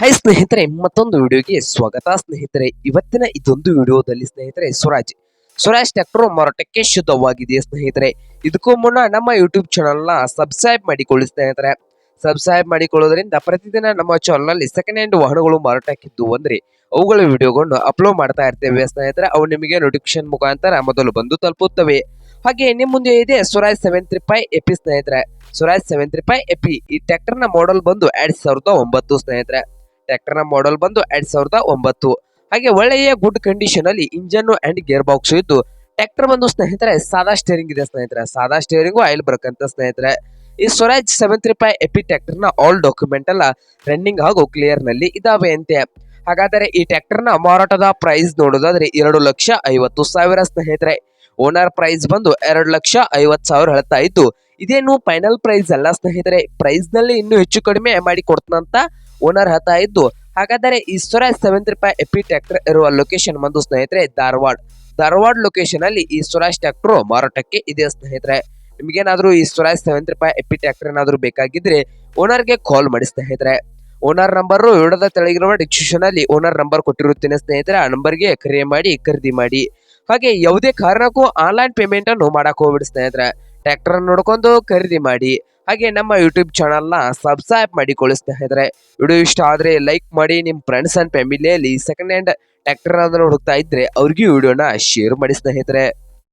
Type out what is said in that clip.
High ಸ್ನೇಹಿತರೆ, ಮತ್ತೊಂದು ವಿಡಿಯೋಗೆ ಸ್ವಾಗತ. ಸ್ನೇಹಿತರೆ, ಇವತ್ತಿನ ಇದೊಂದು ವಿಡಿಯೋದಲ್ಲಿ ಸ್ನೇಹಿತರೆ, ಸ್ವರಾಜ್. ಸ್ವರಾಜ್ ಟ್ರ್ಯಾಕ್ಟರ್ ಮಾರಾಟಕ್ಕೆ ಶುದ್ಧವಾಗಿದೆ ಸ್ನೇಹಿತರೆ. ಇದಕ್ಕೂ ಮುನ್ನ ನಮ್ಮ ಯೂಟ್ಯೂಬ್ ಚಾನಲ್ನ ಸಬ್ಸ್ಕ್ರೈಬ್ ಮಾಡಿಕೊಳ್ಳಿ ಸ್ನೇಹಿತರೆ. ಸಬ್ಸ್ಕ್ರೈಬ್ ಮಾಡಿಕೊಳ್ಳೋದ್ರಿಂದ ಪ್ರತಿದಿನ ನಮ್ಮ ಚಾನಲ್ನಲ್ಲಿ ಸೆಕೆಂಡ್ ಹ್ಯಾಂಡ್ ವಾಹನಗಳು ಮಾರಾಟಕ್ಕಿದ್ದು ಅಂದ್ರೆ ಅವುಗಳ ವಿಡಿಯೋಗಳನ್ನು ಅಪ್ಲೋಡ್ ಮಾಡ್ತಾ ಇರ್ತೇವೆ ಸ್ನೇಹಿತರೆ. ಅವು ನಿಮಗೆ ನೋಟಿಫಿಕೇಶನ್ ಮುಖಾಂತರ ಮೊದಲು ಬಂದು ತಲುಪುತ್ತವೆ. ಹಾಗೆ ನಿಮ್ಮ ಮುಂದೆ ಇದೆ Swaraj seven three five AP ಸ್ನೇಹಿತರೆ. Swaraj seven three five AP ಈ ಟ್ರ್ಯಾಕ್ಟರ್ನ ಮಾಡೆಲ್ ಬಂದು ಎರಡ್ ಸಾವಿರದ ಒಂಬತ್ತು ಸ್ನೇಹಿತರೆ. ಟ್ರ್ಯಾಕ್ಟರ್ನ ಮಾಡೆಲ್ ಬಂದು ಎರಡ್ ಸಾವಿರದ ಒಂಬತ್ತು. ಹಾಗೆ ಒಳ್ಳೆಯ ಗುಡ್ ಕಂಡೀಷನ್ ಅಲ್ಲಿ ಇಂಜನ್ ಅಂಡ್ ಗೇರ್ ಬಾಕ್ಸ್ ಇದ್ದು ಟ್ರ್ಯಾಕ್ಟರ್ ಬಂದು ಸ್ನೇಹಿತರೆ, ಸಾದಾ ಸ್ಟೇರಿಂಗ್ ಇದೆ ಸ್ನೇಹಿತರೆ. ಸಾದಾ ಸ್ಟೇರಿಂಗು ಆಯಿಲ್ ಬರಕಂತ ಸ್ನೇಹಿತರೆ. ಈ Swaraj seven three five AP ಟ್ರ್ಯಾಕ್ಟರ್ನ ಆಲ್ ಡಾಕ್ಯುಮೆಂಟ್ ಎಲ್ಲ ರನ್ನಿಂಗ್ ಹಾಗೂ ಕ್ಲಿಯರ್ನಲ್ಲಿ ಇದಾವೆ ಅಂತೆ. ಹಾಗಾದರೆ ಈ ಟ್ರ್ಯಾಕ್ಟರ್ನ ಮಾರಾಟದ ಪ್ರೈಸ್ ನೋಡೋದಾದ್ರೆ ಎರಡು ಲಕ್ಷ ಐವತ್ತು ಸಾವಿರ ಸ್ನೇಹಿತರೆ. ಓನರ್ ಪ್ರೈಸ್ ಬಂದು ಎರಡು ಲಕ್ಷ ಐವತ್ತು ಸಾವಿರ ಹೇಳ್ತಾ ಇದ್ದು, ಇದೇನು ಫೈನಲ್ ಪ್ರೈಸ್ ಅಲ್ಲ ಸ್ನೇಹಿತರೆ. ಪ್ರೈಸ್ನಲ್ಲಿ ಇನ್ನೂ ಹೆಚ್ಚು ಕಡಿಮೆ ಮಾಡಿ ಕೊಡ್ತಾನಂತ ಓನರ್ ಹತ ಇದ್ದು, ಹಾಗಾದರೆ ಈ ತ್ರೀ ಫೈವ್ ಎಪಿ ಟ್ರ್ಯಾಕ್ಟರ್ ಇರುವ ಲೊಕೇಶನ್ ಬಂದು ಸ್ನೇಹಿತರೆ, ಧಾರವಾಡ. ಧಾರವಾಡ ಲೊಕೇಶನ್ ಅಲ್ಲಿ ಈ ಸ್ವರಾಜ್ ಟ್ರ್ಯಾಕ್ಟರ್ ಮಾರಾಟಕ್ಕೆ ಇದೆ ಸ್ನೇಹಿತರೆ? ನಿಮ್ಗೇನಾದ್ರೂ ಈ Swaraj seven three five AP tractor ಏನಾದರೂ ಬೇಕಾಗಿದ್ರೆ ಓನರ್ಗೆ ಕಾಲ್ ಮಾಡಿ ಸ್ನೇಹಿತರೆ. ಓನರ್ ನಂಬರ್ ವಿಡಿಯೋದ ತೆಳಗಿರುವ ಡಿಸ್ಕ್ರಿಪ್ಷನ್ ಅಲ್ಲಿ ಓನರ್ ನಂಬರ್ ಕೊಟ್ಟಿರುತ್ತೇನೆ ಸ್ನೇಹಿತರೆ. ಆ ನಂಬರ್ಗೆ ಕರೆ ಮಾಡಿ, ಖರೀದಿ ಮಾಡಿ. ಹಾಗೆ ಯಾವುದೇ ಕಾರಣಕ್ಕೂ ಆನ್ಲೈನ್ ಪೇಮೆಂಟ್ ಅನ್ನು ಮಾಡಕ್ ಹೋಗ್ಬಿಡಿ ಸ್ನೇಹಿತರೆ. ಟ್ರ್ಯಾಕ್ಟರ್ ನೋಡ್ಕೊಂಡು ಖರೀದಿ ಮಾಡಿ, ಹಾಗೆ ನಮ್ಮ ಯೂಟ್ಯೂಬ್ ಚಾನಲ್ನ ಸಬ್ಸ್ಕ್ರೈಬ್ ಮಾಡಿಕೊಳ್ಳಿ ಸ್ನೇಹಿತರೆ. ವಿಡಿಯೋ ಇಷ್ಟ ಆದರೆ ಲೈಕ್ ಮಾಡಿ ನಿಮ್ಮ ಫ್ರೆಂಡ್ಸ್ ಅಂಡ್ ಫ್ಯಾಮಿಲಿಯಲ್ಲಿ ಸೆಕೆಂಡ್ ಹ್ಯಾಂಡ್ ಟ್ರ್ಯಾಕ್ಟರ್ ಅನ್ನು ಹುಡುಕ್ತಾ ಇದ್ರೆ ಅವ್ರಿಗೂ ವಿಡಿಯೋನ ಶೇರ್ ಮಾಡಿ ಸ್ನೇಹಿತರೆ.